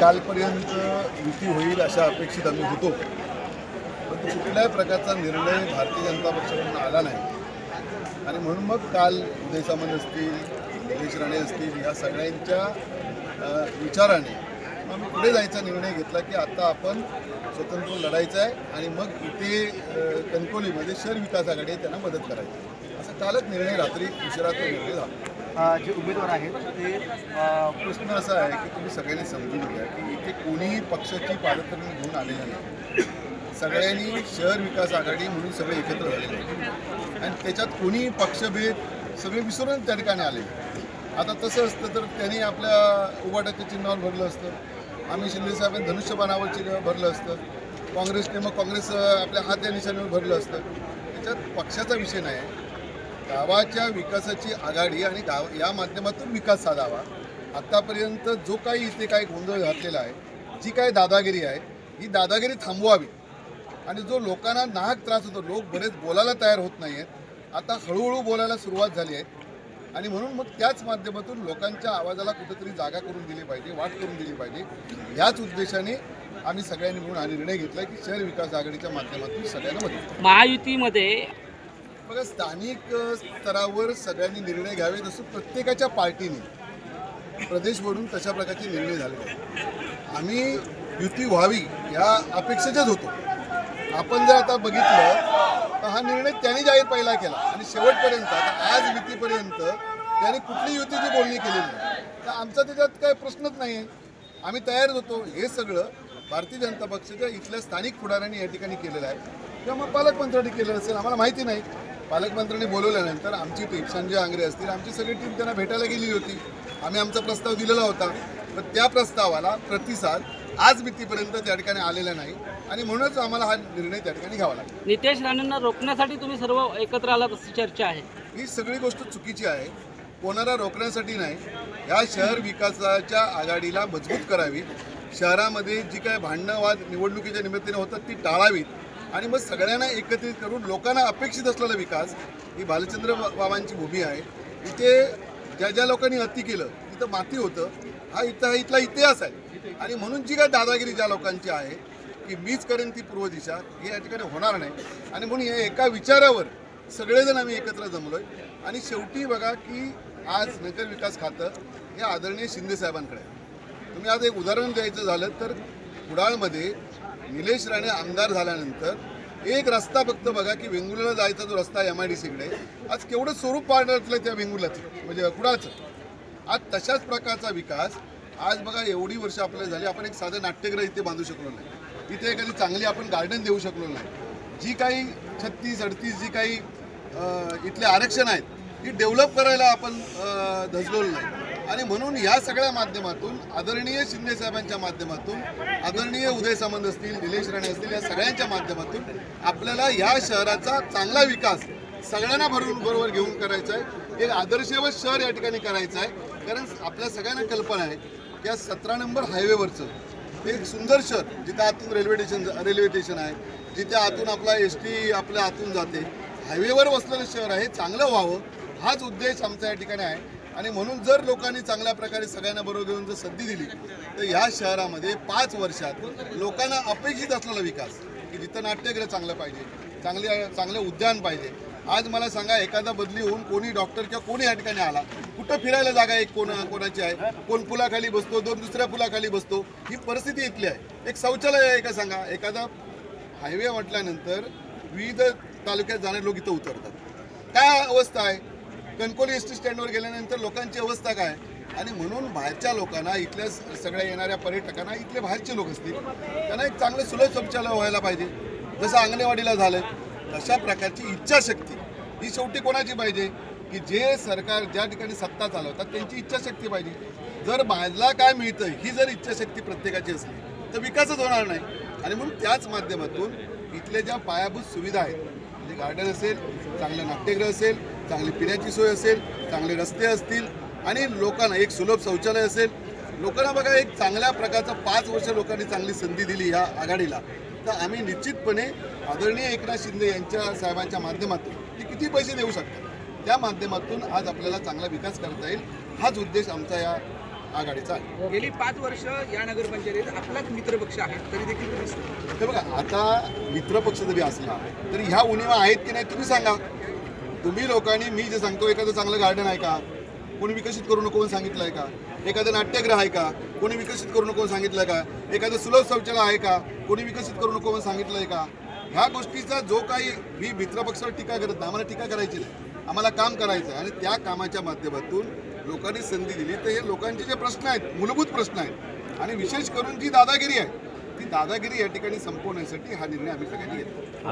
कालपर्यंत युती होईल अशा अपेक्षित आम्ही होतो. पण कुठल्याही प्रकारचा निर्णय भारतीय जनता पक्षाकडून आला नाही. आणि म्हणून मग काल उदय सामंत असतील निलेश राणे असतील या सगळ्यांच्या विचाराने मग आम्ही पुढे जायचा निर्णय घेतला की आता आपण स्वतंत्र लढायचं आहे आणि मग इथे कणकोलीमध्ये शहर विकास आघाडी त्यांना मदत करायची कालच निर्णय रात्री उशिरा तो निर्णय झाला. जे उमेदवार आहेत ते प्रश्न असा आहे की तुम्ही सगळ्यांनी समजून घ्या की इथे कोणीही पक्षाची पादत्राणी घेऊन आलेलं नाही. सगळ्यांनी शहर विकास आघाडी म्हणून सगळे एकत्र झालेले आहेत. आणि त्याच्यात कोणीही पक्षभेद सगळे विसरून त्या ठिकाणी आले. आता तसं असतं तर त्यांनी आपल्या उभाटाच्या चिन्हावर भरलं असतं. आम्ही शिंदेसाहेबांनी धनुष्यबाणावर चिन्ह भरलं असतं. काँग्रेसने मग काँग्रेस आपल्या हात या निशाणीवर भरलं असतं. त्याच्यात पक्षाचा विषय नाही. आहे गावाच्या विकासाची आघाडी आणि गाव या माध्यमातून विकास साधावा आत्तापर्यंत जो काही इथे काही गोंधळ घातलेला आहे जी काही दादागिरी आहे ही दादागिरी थांबवावी. आणि जो लोकांना नाहक त्रास होतो लोक बरेच बोलायला तयार होत नाही आहेत आता हळूहळू बोलायला सुरुवात झाली आहे. आणि म्हणून मग त्याच माध्यमातून लोकांच्या आवाजाला कुठेतरी जागा करून दिली पाहिजे वाट करून दिली पाहिजे. याच उद्देशाने आम्ही सगळ्यांनी मिळून हा निर्णय घेतला की शहर विकास आघाडीच्या माध्यमातून सगळ्यांना मदत महायुतीमध्ये बघा स्थानिक स्तरावर सगळ्यांनी निर्णय घ्यावे जसं प्रत्येकाच्या पार्टीने प्रदेशवरून तशा प्रकारचे निर्णय झाले. आहेत. आम्ही युती व्हावी ह्या अपेक्षेच्याच होतो. आपण जर आता बघितलं तर हा निर्णय त्यांनी जाहीर पहिला केला आणि शेवटपर्यंत आता आज युतीपर्यंत त्यांनी कुठली युतीची बोलणी केलेली नाही तर आमचा त्याच्यात काय प्रश्नच नाही आहे आम्ही तयारच होतो. हे सगळं भारतीय जनता पक्षाच्या इथल्या स्थानिक पुढाऱ्यांनी या ठिकाणी केलेलं आहे. किंवा मग पालकमंत्र्यांनी केलेलं असेल आम्हाला माहिती नाही. पालकमंत्र्यांनी बोलवल्यानंतर आमची टीम संजय आंग्रे असतील आमची सगळी टीम त्यांना भेटायला गेलेली होती. आम्ही आमचा प्रस्ताव दिलेला होता. पण त्या प्रस्तावाला प्रतिसाद आज मितीपर्यंत त्या ठिकाणी आलेला नाही. आणि म्हणूनच आम्हाला हा निर्णय त्या ठिकाणी घ्यावा लागला. नितेश राणेंना रोखण्यासाठी तुम्ही सर्व एकत्र आलात अशी चर्चा आहे. ही सगळी गोष्ट चुकीची आहे. कोणाला रोखण्यासाठी नाही. या शहर विकासाच्या आघाडीला मजबूत करावी. शहरामध्ये जी काय भांडणं वाद निवडणुकीच्या निमित्ताने होतात ती टाळावीत. आणि मग सगळ्यांना एकत्रित करून लोकांना अपेक्षित असलेला विकास ही भालचंद्र बाबांची भूमी आहे. इथे ज्या ज्या लोकांनी हत्ती केलं तिथं माती होतं. हा इथं हा इथला इतिहास आहे. आणि म्हणून जी काय दादागिरी ज्या लोकांची आहे की मीच करेन ती पूर्व दिशा हे या ठिकाणी होणार नाही. आणि म्हणून या एका विचारावर सगळेजण आम्ही एकत्र जमलोय. आणि शेवटी बघा की आज नगर विकास खातं हे आदरणीय शिंदे साहेबांकडे आहे. तुम्ही आज एक उदाहरण द्यायचं झालं तर कुडाळमध्ये निलेश राणे आमदार झाल्यानंतर एक रस्ता फक्त बघा की वेंगुर्ला जायचा जो रस्ता एम आय डी सीकडे आज केवढं स्वरूप पाडलं त्या वेंगुर्ल्याचं म्हणजे कुडाळचं. आज तशाच प्रकारचा विकास आज बघा एवढी वर्ष आपल्याला झाली आपण एक साधं नाट्यगृह इथे बांधू शकलो नाही. इथे एखादी चांगली आपण गार्डन देऊ शकलो नाही. जी काही छत्तीस अडतीस जी काही इथले आरक्षण आहेत ती डेव्हलप करायला आपण अ, धजलेलो नाही. आणि म्हणून या सगळ्या माध्यमातून आदरणीय शिंदे साहेबांच्या माध्यमातून आदरणीय उदय सामंत असतील निलेश राणे असतील या सगळ्यांच्या माध्यमातून आपल्याला या शहराचा चांगला विकास सगळ्यांना भरून बरोबर घेऊन करायचा आहे. एक आदर्शवत शहर या ठिकाणी करायचं आहे. कारण आपल्या सगळ्यांना कल्पना आहे की या सतरा नंबर हायवेवरचं एक सुंदर शहर जिथं आतून रेल्वे स्टेशन रेल्वे स्टेशन आहे जिथे आतून आपला एस टी आपल्या आतून जाते. हायवेवर वसलेलं शहर आहे चांगलं व्हावं हाच उद्देश आमचा या ठिकाणी आहे. आणि म्हणून जर लोकांनी चांगल्या प्रकारे सगळ्यांना बरोबर घेऊन जर संधी दिली तर ह्या शहरामध्ये पाच वर्षात लोकांना अपेक्षित असलेला विकास की जिथं नाट्यगृह चांगलं पाहिजे चांगले चांगलं उद्यान पाहिजे. आज मला सांगा एखादा बदली होऊन कोणी डॉक्टर किंवा कोणी या ठिकाणी आला कुठं फिरायला जागा एक कोण कोणाची आहे? कोण पुलाखाली बसतो दोन दुसऱ्या पुलाखाली बसतो ही परिस्थिती इथली आहे. एक शौचालय आहे का सांगा? एखादा हायवे म्हटल्यानंतर विविध तालुक्यात जाणारे लोक इथं उतरतात. काय अवस्था आहे? कणकोली एस टी स्टँडवर गेल्यानंतर लोकांची अवस्था काय? आणि म्हणून बाहेरच्या लोकांना इथल्या सगळ्या येणाऱ्या पर्यटकांना इथले बाहेरचे लोक असतील त्यांना एक चांगलं सुलभ शौचालय व्हायला पाहिजे. जसं अंगणेवाडीला झालं तशा प्रकारची इच्छाशक्ती ही शेवटी कोणाची पाहिजे? की जे सरकार ज्या ठिकाणी सत्ता चालवतात त्यांची इच्छाशक्ती पाहिजे. जर माझला काय मिळतं ही जर इच्छाशक्ती प्रत्येकाची असली तर विकासच होणार नाही. आणि म्हणून त्याच माध्यमातून इथल्या ज्या पायाभूत सुविधा आहेत म्हणजे गार्डन असेल चांगलं नाट्यगृह असेल चांगली पिण्याची सोय असेल चांगले रस्ते असतील आणि लोकांना एक सुलभ शौचालय असेल. लोकांना बघा एक चांगल्या प्रकारचा पाच वर्ष लोकांनी चांगली संधी दिली या आघाडीला. तर आम्ही निश्चितपणे आदरणीय एकनाथ शिंदे यांच्या साहेबांच्या माध्यमातून ते किती पैसे देऊ शकतात त्या माध्यमातून आज आपल्याला चांगला विकास करता येईल हाच उद्देश आमचा या आघाडीचा आहे. गेली पाच वर्ष या नगरपंचायतीत आपलाच मित्रपक्ष आहे तरी देखील बघा आता मित्रपक्ष जरी असला तरी ह्या उणीवा आहेत की नाही तुम्ही सांगा. तुम्ही लोकांनी मी जे सांगतो एखादं चांगलं गार्डन आहे का? कोणी विकसित करू नको कोण सांगितलं आहे का? एखादं नाट्यगृह आहे का? कोणी विकसित करू नको सांगितलं का? एखादं सुलभ शौचालय आहे का? कोणी विकसित करू नको सांगितलं आहे का? ह्या गोष्टीचा जो काही मी मित्रपक्षावर टीका करत नाही. आम्हाला टीका करायची नाही आम्हाला काम करायचं आहे आणि त्या कामाच्या माध्यमातून लोकांनी संधी दिली. तर हे लोकांचे जे प्रश्न आहेत मूलभूत प्रश्न आहेत आणि विशेष करून जी दादागिरी आहे ती दादागिरी या ठिकाणी संपवण्यासाठी हा निर्णय आम्ही सगळ्यांनी घेतला.